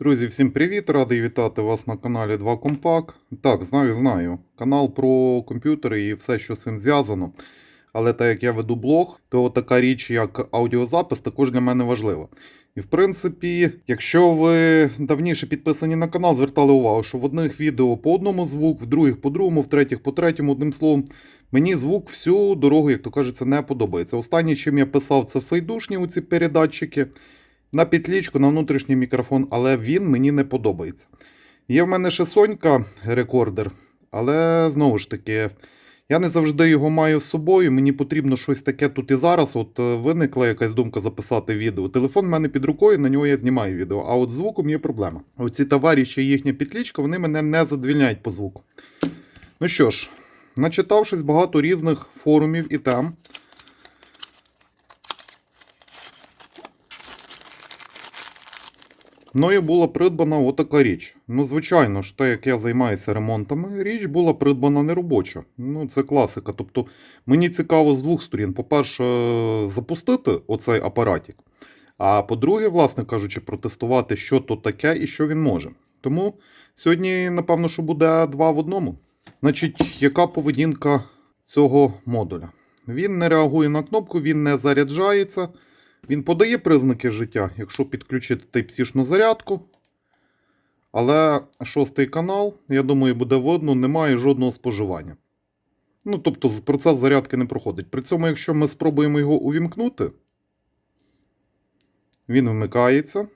Друзі, всім привіт! Радий вітати вас на каналі 2 Компак. Так, знаю, знаю. Канал про комп'ютери і все, що з цим зв'язано. Але так як я веду блог, то така річ, як аудіозапис, також для мене важлива. І в принципі, якщо ви давніше підписані на канал, звертали увагу, що в одних відео по одному звук, в других по другому, в третіх по третьому, одним словом, мені звук всю дорогу, як то кажеться, не подобається. Останнє, чим я писав, це фейдушні оці передатчики на петлічку, на внутрішній мікрофон, але він мені не подобається. Є в мене ще Сонька рекордер, але знову ж таки, я не завжди його маю з собою. Мені потрібно щось таке тут і зараз. От е, виникла якась думка записати відео. Телефон в мене під рукою, на нього я знімаю відео. А от звуком є проблема. Оці товариші і їхня петлічка, вони мене не задовільняють по звуку. Ну що ж, начитавшись багато різних форумів і тем. Мною була придбана отака річ. Ну, звичайно ж, те, як я займаюся ремонтами, річ була придбана неробоча. Ну, це класика. Тобто, мені цікаво з двох сторін. По-перше, запустити оцей апаратик. А по-друге, власне кажучи, протестувати, що то таке і що він може. Тому сьогодні, напевно, що буде два в одному. Значить, яка поведінка цього модуля? Він не реагує на кнопку, він не заряджається. Він подає признаки життя, якщо підключити Type-C-шну зарядку. Але шостий канал, я думаю, буде видно, немає жодного споживання. Ну, тобто, процес зарядки не проходить. При цьому, якщо ми спробуємо його увімкнути, він вмикається.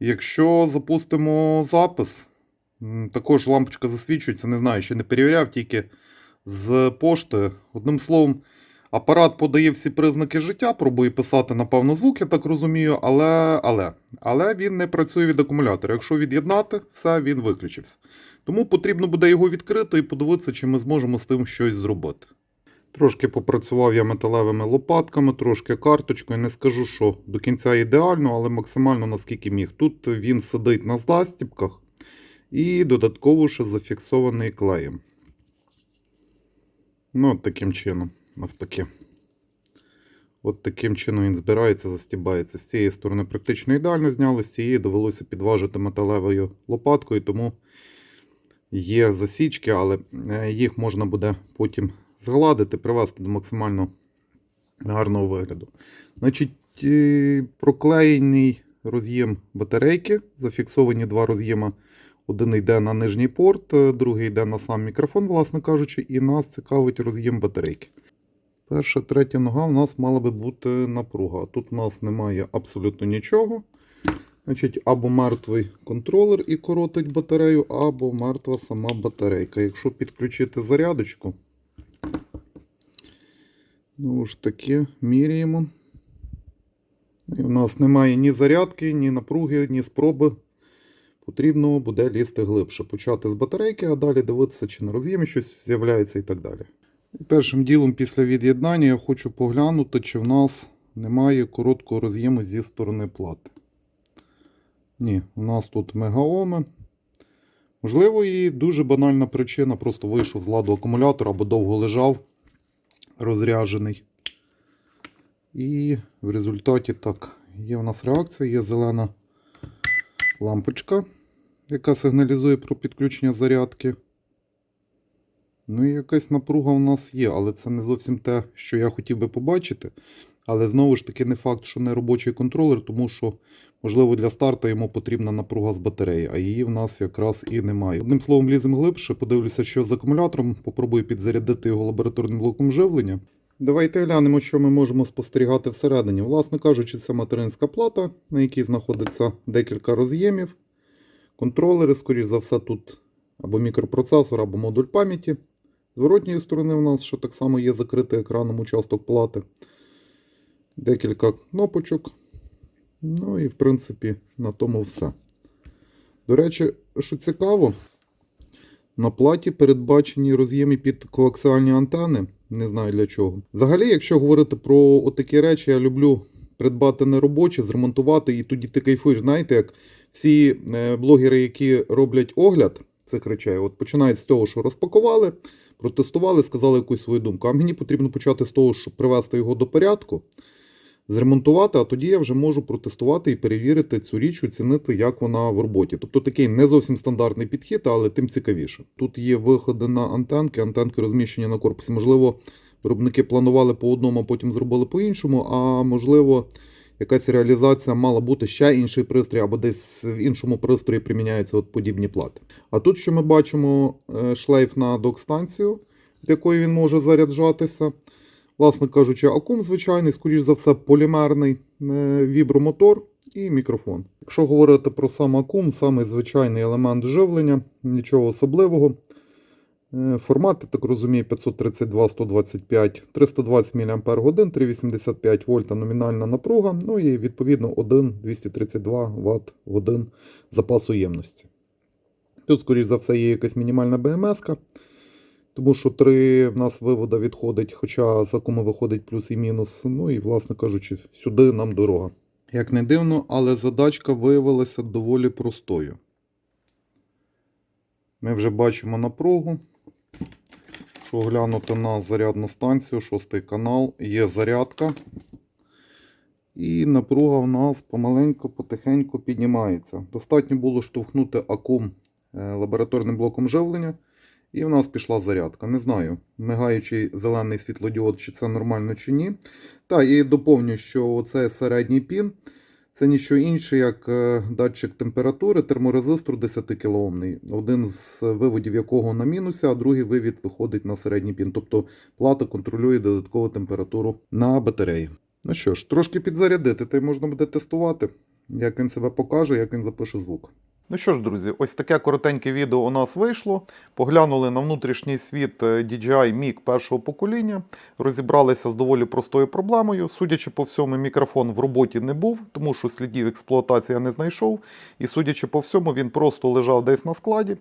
Якщо запустимо запис, також лампочка засвічується, не знаю, ще не перевіряв, тільки з пошти. Одним словом, Апарат подає всі признаки життя, пробує писати, напевно, звук, я так розумію, але, але, але він не працює від акумулятора. Якщо від'єднати, все, він виключився. Тому потрібно буде його відкрити і подивитися, чи ми зможемо з тим щось зробити. Трошки попрацював я металевими лопатками, трошки карточкою. Не скажу, що до кінця ідеально, але максимально наскільки міг. Тут він сидить на застіпках і додатково ще зафіксований клеєм. Ну, таким чином, навпаки. От таким чином він збирається, застібається. З цієї сторони практично ідеально зняли, з цієї довелося підважити металевою лопаткою, тому є засічки, але е, їх можна буде потім згладити, привести до максимально гарного вигляду. Значить, проклеєний роз'єм батарейки, зафіксовані два роз'єма. Один йде на нижній порт, е, другий йде на сам мікрофон, власне кажучи, і нас цікавить роз'єм батарейки. Перша, третя нога в нас мала би бути напруга. Тут в нас немає абсолютно нічого. Значить, або мертвий контролер і коротить батарею, або мертва сама батарейка. Якщо підключити зарядочку, ну ж таки, міряємо. І в нас немає ні зарядки, ні напруги, ні спроби. Потрібно буде лізти глибше. Почати з батарейки, а далі дивитися, чи на роз'ємі щось з'являється і так далі. Першим ділом після від'єднання я хочу поглянути, чи в нас немає короткого роз'єму зі сторони плати. Ні, у нас тут мегаоми. Можливо, і дуже банальна причина, просто вийшов з ладу акумулятор або довго лежав розряджений. І в результаті так, є в нас реакція, є зелена лампочка, яка сигналізує про підключення зарядки. Ну і якась напруга в нас є, але це не зовсім те, що я хотів би побачити. Але знову ж таки, не факт, що не робочий контролер, тому що, можливо, для старту йому потрібна напруга з батареї, а її в нас якраз і немає. Одним словом, ліземо глибше, подивлюся, що з акумулятором, попробую підзарядити його лабораторним блоком живлення. Давайте глянемо, що ми можемо спостерігати всередині. Власне кажучи, це материнська плата, на якій знаходиться декілька роз'ємів. Контролери, скоріш за все, тут або мікропроцесор, або модуль пам'яті. З воротньої сторони у нас, що так само є закритий екраном участок плати. Декілька кнопочок. Ну і, в принципі, на тому все. До речі, що цікаво, на платі передбачені роз'єми під коаксіальні антени. Не знаю для чого. Взагалі, якщо говорити про такі речі, я люблю придбати неробочі, зремонтувати, і тоді ти кайфуєш. Знаєте, як всі е, блогери, які роблять огляд цих речей, от починають з того, що розпакували, протестували, сказали якусь свою думку. А мені потрібно почати з того, щоб привести його до порядку, зремонтувати, а тоді я вже можу протестувати і перевірити цю річ, оцінити, як вона в роботі. Тобто такий не зовсім стандартний підхід, але тим цікавіше. Тут є виходи на антенки, антенки розміщені на корпусі. Можливо, виробники планували по одному, а потім зробили по іншому, а можливо. Якась реалізація мала бути ще інший пристрій, або десь в іншому пристрої приміняються от подібні плати. А тут, що ми бачимо, е, шлейф на док-станцію, з якої він може заряджатися. Власне кажучи, акум звичайний, скоріш за все, полімерний е, вібромотор і мікрофон. Якщо говорити про сам акум, самий звичайний елемент живлення, нічого особливого. Е, Формат, так розумію, 532 125 320 мАч, 385 вольта номінальна напруга, ну і відповідно 1 232 Вт годин запасу ємності. Тут, скоріш за все, є якась мінімальна БМС, тому що три в нас вивода відходить, хоча з акуми виходить плюс і мінус. Ну і, власне кажучи, сюди нам дорога. Як не дивно, але задачка виявилася доволі простою. Ми вже бачимо напругу. Якщо глянути на зарядну станцію, шостий канал, є зарядка. І напруга в нас помаленьку, потихеньку піднімається. Достатньо було штовхнути акум е, лабораторним блоком живлення, і в нас пішла зарядка. Не знаю, мигаючий зелений світлодіод, чи це нормально, чи ні. Та, і доповню, що це середній пін. Це ніщо інше, як е, датчик температури, терморезистор 10 кОм, один з виводів якого на мінусі, а другий вивід виходить на середній пін. Тобто плата контролює додаткову температуру на батареї. Ну що ж, трошки підзарядити, та й можна буде тестувати, як він себе покаже, як він запише звук. Ну що ж, друзі, ось таке коротеньке відео у нас вийшло. Поглянули на внутрішній світ е, DJI Mic першого покоління, розібралися з доволі простою проблемою. Судячи по всьому, мікрофон в роботі не був, тому що слідів експлуатації я не знайшов. І судячи по всьому, він просто лежав десь на складі.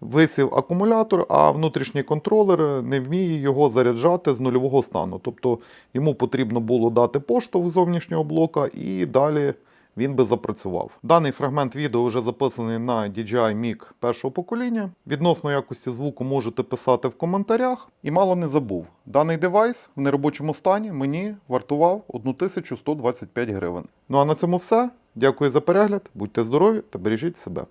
Висів акумулятор, а внутрішній контролер не вміє його заряджати з нульового стану. Тобто йому потрібно було дати поштовх зовнішнього блока і далі він би запрацював. Даний фрагмент відео вже записаний на DJI Mic першого покоління. Відносно якості звуку можете писати в коментарях. І мало не забув. Даний девайс в неробочому стані мені вартував 1125 гривень. Ну а на цьому все. Дякую за перегляд, будьте здорові та бережіть себе.